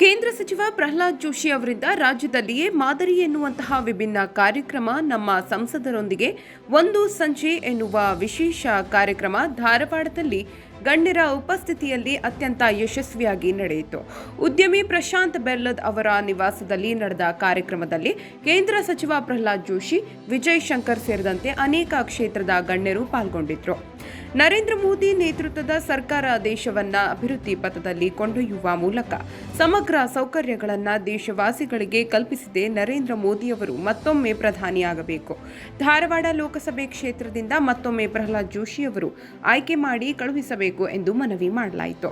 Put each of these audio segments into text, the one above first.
ಕೇಂದ್ರ ಸಚಿವ ಪ್ರಹ್ಲಾದ್ ಜೋಶಿ ಅವರಿಂದ ರಾಜ್ಯದಲ್ಲಿಯೇ ಮಾದರಿ ಎನ್ನುವಂತಹ ವಿಭಿನ್ನ ಕಾರ್ಯಕ್ರಮ ನಮ್ಮ ಸಂಸದರೊಂದಿಗೆ ಒಂದು ಸಂಜೆ ಎನ್ನುವ ವಿಶೇಷ ಕಾರ್ಯಕ್ರಮ ಧಾರವಾಡದಲ್ಲಿ ಗಣ್ಯರ ಉಪಸ್ಥಿತಿಯಲ್ಲಿ ಅತ್ಯಂತ ಯಶಸ್ವಿಯಾಗಿ ನಡೆಯಿತು. ಉದ್ಯಮಿ ಪ್ರಶಾಂತ್ ಬೆರ್ಲದ್ ಅವರ ನಿವಾಸದಲ್ಲಿ ನಡೆದ ಕಾರ್ಯಕ್ರಮದಲ್ಲಿ ಕೇಂದ್ರ ಸಚಿವ ಪ್ರಹ್ಲಾದ್ ಜೋಶಿ, ವಿಜಯ್ ಶಂಕರ್ ಸೇರಿದಂತೆ ಅನೇಕ ಕ್ಷೇತ್ರದ ಗಣ್ಯರು ಪಾಲ್ಗೊಂಡಿದ್ರು. ನರೇಂದ್ರ ಮೋದಿ ನೇತೃತ್ವದ ಸರ್ಕಾರ ದೇಶವನ್ನ ಅಭಿವೃದ್ಧಿ ಪಥದಲ್ಲಿ ಕೊಂಡೊಯ್ಯುವ ಮೂಲಕ ಸಮಗ್ರ ಸೌಕರ್ಯಗಳನ್ನು ದೇಶವಾಸಿಗಳಿಗೆ ಕಲ್ಪಿಸಿದೆ ನರೇಂದ್ರ ಮೋದಿಯವರು ಮತ್ತೊಮ್ಮೆ ಪ್ರಧಾನಿಯಾಗಬೇಕು ಧಾರವಾಡ ಲೋಕಸಭೆ ಕ್ಷೇತ್ರದಿಂದ ಮತ್ತೊಮ್ಮೆ ಪ್ರಹ್ಲಾದ್ ಜೋಶಿಯವರು ಆಯ್ಕೆ ಮಾಡಿ ಕಳುಹಿಸಬೇಕು ಎಂದು ಮನವಿ ಮಾಡಲಾಯಿತು.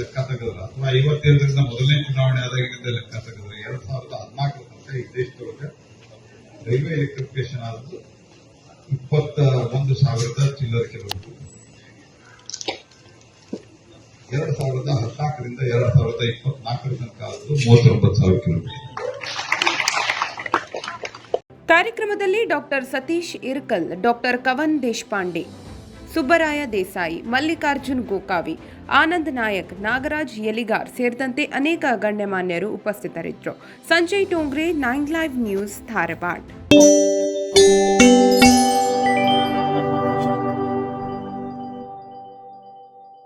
ಲೆಕ್ಕ ತೆಗೆದ್ರೆ ಅಥವಾ ಐವತ್ತೇಳರಿಂದ ಮೊದಲನೇ ಚುನಾವಣೆ ಆದಾಗಿನಿಂದ ಲೆಕ್ಕ ತೆಗೆದ್ರೆ ಎರಡ್ ಸಾವಿರದ ರೈಲ್ವೆ ಎಲೆಕ್ಟ್ರಿಫಿಕೇಶನ್ ಆದದ್ದು ಇಪ್ಪತ್ತ ಒಂದು ಸಾವಿರದ ಚಿಲ್ಲರ್ ಕಿಲೋಮೀಟರ್ ಎರಡ್ ಸಾವಿರದ ಹದಿನಾಲ್ಕರಿಂದ ಎರಡ್ ಸಾವಿರದ ಇಪ್ಪತ್ನಾಲ್ಕರ ತನಕ ಆದದ್ದು ಮೂವತ್ತೊಂಬತ್ತು ಸಾವಿರ ಕಿಲೋಮೀಟರ್. ಕಾರ್ಯಕ್ರಮದಲ್ಲಿ ಡಾಕ್ಟರ್ ಸತೀಶ್ ಇರ್ಕಲ್, ಡಾಕ್ಟರ್ ಕವನ್ ದೇಶಪಾಂಡೆ. ಸುಬ್ಬರಾಯ ದೇಸಾಯಿ, ಮಲ್ಲಿಕಾರ್ಜುನ್ ಗೋಕಾವಿ, ಆನಂದ್ ನಾಯಕ್, ನಾಗರಾಜ್ ಯಲಿಗಾರ್ ಸೇರಿದಂತೆ ಅನೇಕ ಗಣ್ಯಮಾನ್ಯರು ಉಪಸ್ಥಿತರಿದ್ದರು. Sanjay Tongre, nine live news, Dharwad.